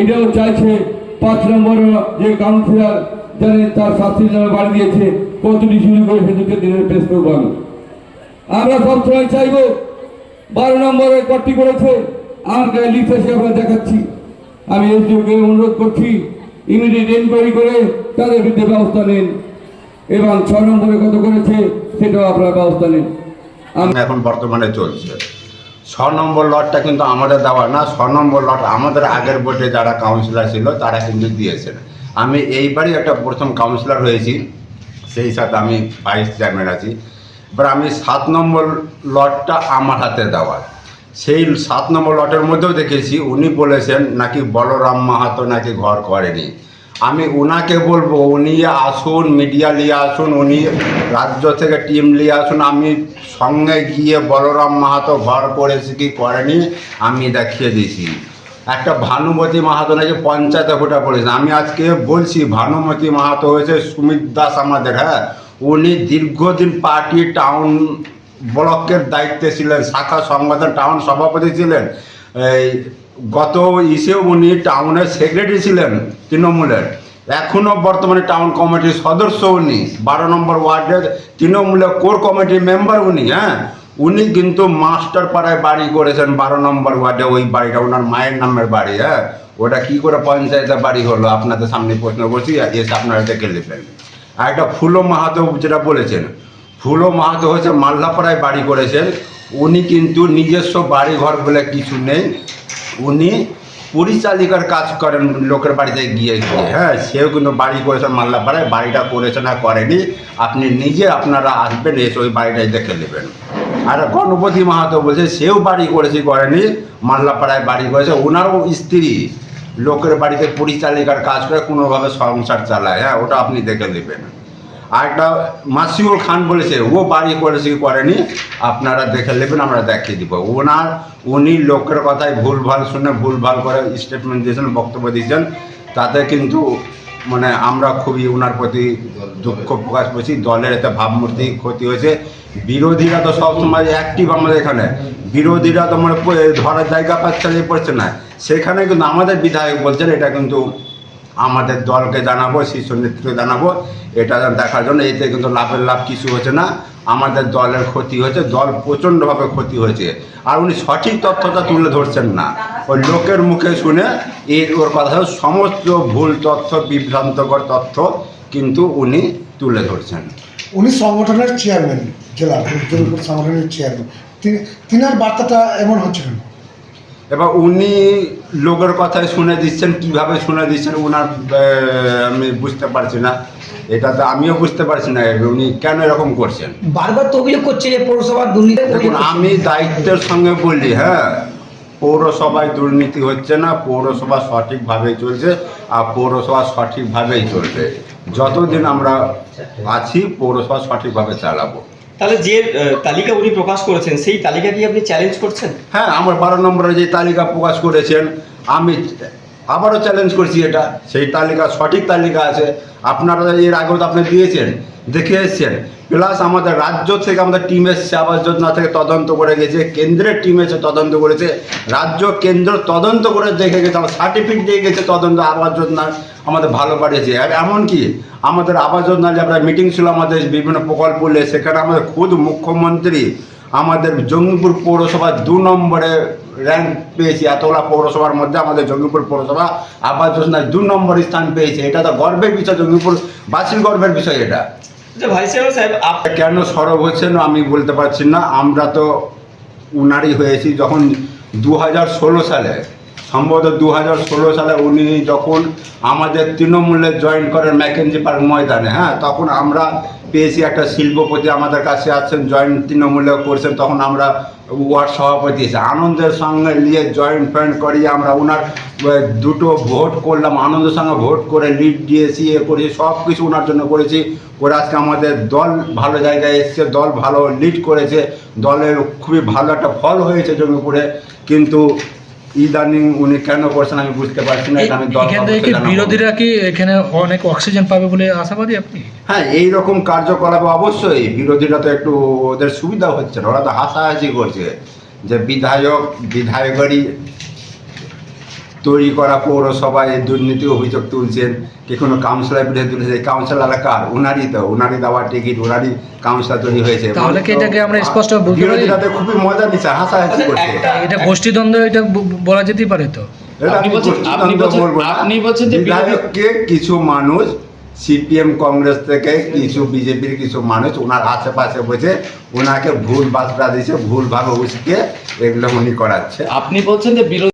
এটাও চাইছে পাঁচ নম্বর যে কাউন্সিলর জানেন তার শাস্তি নামে বাড়ি দিয়েছে, কতটি শুরু করে সেদিকে দিনের পেশ করব আমি আমরা সবসময় চাইব বারো নম্বরে কটি করেছে, আমার গায়ে লিস্ট আমরা দেখাচ্ছি। আমি এসডিওকে অনুরোধ করছি ইমিডিয়েট এনকোয়ারি করে তাদের বিরুদ্ধে ব্যবস্থা নিন, এবং ছ নম্বরে কত করেছে সেটাও আপনারা ব্যবস্থা নিন। এখন বর্তমানে চলছে। ছ নম্বর লটটা কিন্তু আমাদের দেওয়া না, ছ নম্বর লট আমাদের আগের ভোটে যারা কাউন্সিলর ছিল, তারা কিন্তু দিয়েছেন। আমি এইবারই একটা প্রথম কাউন্সিলর হয়েছি, সেই সাথে আমি ভাইস চেয়ারম্যান আছি। এবার আমি সাত নম্বর লটটা আমার হাতে দেওয়া। সেই সাত নম্বর লটের মধ্যেও দেখেছি, উনি বলেছেন নাকি বলরাম মাহাতো নাকি ঘর করেনি। আমি ওনাকে বলব, উনি আসুন মিডিয়া নিয়ে আসুন, উনি রাজ্য থেকে টিম নিয়ে আসুন। আমি সঙ্গে গিয়ে বলরাম মাহাতো ঘর করেছি, কি করেনি, আমি দেখিয়ে দিয়েছি। একটা ভানুমতি মাহাতো নাকি পঞ্চায়েতে ভোটা পড়েছে। আমি আজকে বলছি, ভানুমতি মাহাতো হয়েছে সুমিত দাস আমাদের হ্যাঁ? উনি দীর্ঘদিন পার্টি টাউন ব্লকের দায়িত্বে ছিলেন, শাখা সংগঠন টাউন সভাপতি ছিলেন। গত ইসেও উনি টাউনের সেক্রেটারি ছিলেন তৃণমূলের। এখনও বর্তমানে টাউন কমিটির সদস্য উনি, বারো নম্বর ওয়ার্ডের তৃণমূলের কোর কমিটির মেম্বার উনি হ্যাঁ? উনি কিন্তু মাস্টার পাড়ায় বাড়ি করেছেন বারো নম্বর ওয়ার্ডে, ওই বাড়িটা ওনার মায়ের নামের বাড়ি হ্যাঁ? ওটা কি করে পঞ্চায়েতের বাড়ি হলো? আপনাদের সামনে প্রশ্ন করছি, এসে আপনারা দেখে নেবেন। আর একটা ফুলো মাহাতো যেটা বলেছেন, ফুলো মাহাতো হচ্ছে মাল্লাপাড়ায় বাড়ি করেছেন উনি কিন্তু নিজস্ব বাড়ি ঘর বলে কিছু নেই। উনি পরিচালিকার কাজ করেন লোকের বাড়িতে গিয়ে গিয়ে। হ্যাঁ সেও কিন্তু বাড়ি করেছেন মাল্লাপাড়ায় বাড়িটা করেছে না করেনি। আপনি নিজে আপনারা আসবেন, এসে ওই বাড়িটাই দেখে নেবেন। আর গণপতি মাহাতো বলছে, সেও বাড়ি করেছে, করেনি মাল্লাপাড়ায় বাড়ি করেছে। ওনারও স্ত্রী লোকের বাড়িতে পরিচালিকার কাজ করে কোনোভাবে সংসার চালায়। হ্যাঁ ওটা আপনি দেখে নেবেন। আর একটা মাসিউল খান বলেছে, ও বাড়ি করেছে কি করেনি, আপনারা দেখে নেবেন, আমরা দেখিয়ে দিব। ওনার, উনি লোকের কথায় ভুল ভালো শুনে ভুলভাল করে স্টেটমেন্ট দিয়েছেন, বক্তব্য দিয়েছেন। তাতে কিন্তু মানে আমরা খুবই ওনার প্রতি দুঃখ প্রকাশ করছি। দলের এতে ভাবমূর্তি ক্ষতি হয়েছে। বিরোধীরা তো সবসময় অ্যাক্টিভ আমাদের এখানে। বিরোধীরা তো মানে ধরার জায়গা পাচ্ছে না। সেখানে কিন্তু আমাদের বিধায়ক বলছেন, এটা কিন্তু আমাদের দলকে জানাব, শীর্ষ নেতৃত্বকে জানাব। এটা দেখার জন্য এতে কিন্তু লাভের লাভ কিছু হচ্ছে না। আমাদের দলের ক্ষতি হয়েছে, দল প্রচণ্ডভাবে ক্ষতি হয়েছে। আর উনি সঠিক তথ্যটা তুলে ধরছেন না। ওই লোকের মুখে শুনে এই ওর কথা সমস্ত ভুল তথ্য, বিভ্রান্তকর তথ্য কিন্তু উনি তুলে ধরছেন। উনি সংগঠনের চেয়ারম্যান জেলা সংগঠনের চেয়ারম্যান তিনি তিনার বার্তাটা এমন হচ্ছে কেন? এবার উনি লোকের কথায় শুনে দিচ্ছেন কীভাবে শুনে দিচ্ছেন ওনার আমি বুঝতে পারছি না। এটা তো আমিও বুঝতে পারছি না উনি কেন এরকম করছেন? বারবার তো অভিযোগ করছে যে পৌরসভার দুর্নীতি দেখুন আমি দায়িত্বের সঙ্গে বলি হ্যাঁ পৌরসভায় দুর্নীতি হচ্ছে না পৌরসভা সঠিকভাবেই চলছে আর পৌরসভা সঠিকভাবেই চলবে। যতদিন আমরা আছি পৌরসভা সঠিকভাবে চালাবো। তাহলে যে তালিকা উনি প্রকাশ করেছেন, সেই তালিকা কি আপনি চ্যালেঞ্জ করছেন? হ্যাঁ আমার বারো নম্বরে যে তালিকা প্রকাশ করেছেন, আমি আবারও চ্যালেঞ্জ করছি এটা। সেই তালিকা, সঠিক তালিকা আছে। আপনারা এর আগেও তো আপনি দিয়েছেন, দেখে এসছেন। প্লাস আমাদের রাজ্য থেকে আমাদের টিম এসছে, আবাস যোজনা থেকে তদন্ত করে গেছে, কেন্দ্রের টিম এসে তদন্ত করেছে, রাজ্য কেন্দ্র তদন্ত করে দেখে গেছে আমার সার্টিফিকেট দিয়ে গেছে তদন্ত, আবাস যোজনা আমাদের ভালো বাড়িয়েছে আর এমনকি আমাদের আবাস যোজনা যে আমরা মিটিং ছিল আমাদের বিভিন্ন প্রকল্প সেখানে আমাদের খুদ মুখ্যমন্ত্রী আমাদের জঙ্গিপুর পৌরসভা দু নম্বরে র্যাঙ্ক পেয়েছি এতগুলা পৌরসভার মধ্যে আমাদের জঙ্গিপুর পৌরসভা আবাস যোজনায় দু নম্বর স্থান পেয়েছে। এটা তো গর্বের বিষয় জঙ্গিপুর বাসীর গর্বের বিষয় এটা। সাহেব কেন সরব হচ্ছেন আমি বলতে পারছি না আমরা তো উনারই হয়েছি যখন দু হাজার ষোলো সালে সম্ভবত দু হাজার ষোলো সালে উনি যখন আমাদের তৃণমূলে জয়েন করেন ম্যাকেনজি পার্ক ময়দানে হ্যাঁ তখন আমরা পেয়েছি একটা শিল্পপতি আমাদের কাছে আছেন জয়েন্ট তৃণমূলে করছেন তখন আমরা ওয়ার্ড সভাপতি এসে আনন্দের সঙ্গে নিয়ে জয়েন্ট ফয়েন্ট করি আমরা ওনার দুটো ভোট করলাম। আনন্দের সঙ্গে ভোট করে লিড দিয়েছি, এ করেছি সব কিছু ওনার জন্য করেছি। ওরা আজকে আমাদের দল ভালো জায়গায় এসছে, দল ভালো লিড করেছে। দলের খুবই ভালো একটা ফল হয়েছে জমিপুরে। কিন্তু ইদানিং উনি কেন করছেন আমি বুঝতে পারছি না এটা আমি দল। বিরোধীরা কি এখানে অনেক অক্সিজেন পাবে বলে আশাবাদী আপনি হ্যাঁ এইরকম কার্যকলাপ অবশ্যই বিরোধীরা তো একটু ওদের সুবিধা হচ্ছে না ওরা তো হাসাহাসি করছে যে বিধায়ক বিধায়কেরই তৈরি করা পৌরসভায় এই দুর্নীতি অভিযোগ তুলছেন কি কোনো কাউন্সিলর বিরুদ্ধে তুলেছে। কাউন্সিলর কার? ওনারই তো। ওনারই দেওয়ার টিকিট ওনারই কাউন্সিলর তৈরি হয়েছে। তাহলে কি এটাকে আমরা স্পষ্ট বলতে পারি? বিরোধীরাতে খুবই মজা নিচ্ছে হাসাহাসি করছে। এটা গোষ্ঠীদ্বন্দ্ব এটা ব- ব- বলা যেতেই পারে তো। এটা আপনি বলছেন- গোষ্ঠীদ্বন্দ্ব আপনি বলছেন- বলব না। আপনি বলছেন যে বিধায়ককে কিছু মানুষ সিপিএম কংগ্রেস থেকে কিছু বিজেপির কিছু মানুষ ওনার আশেপাশে বসে ওনাকে ভুল বার্তা দিচ্ছে ভুল ভাবে উস্কে এগুলো উনি করাচ্ছে। আপনি বলছেন যে বিরোধী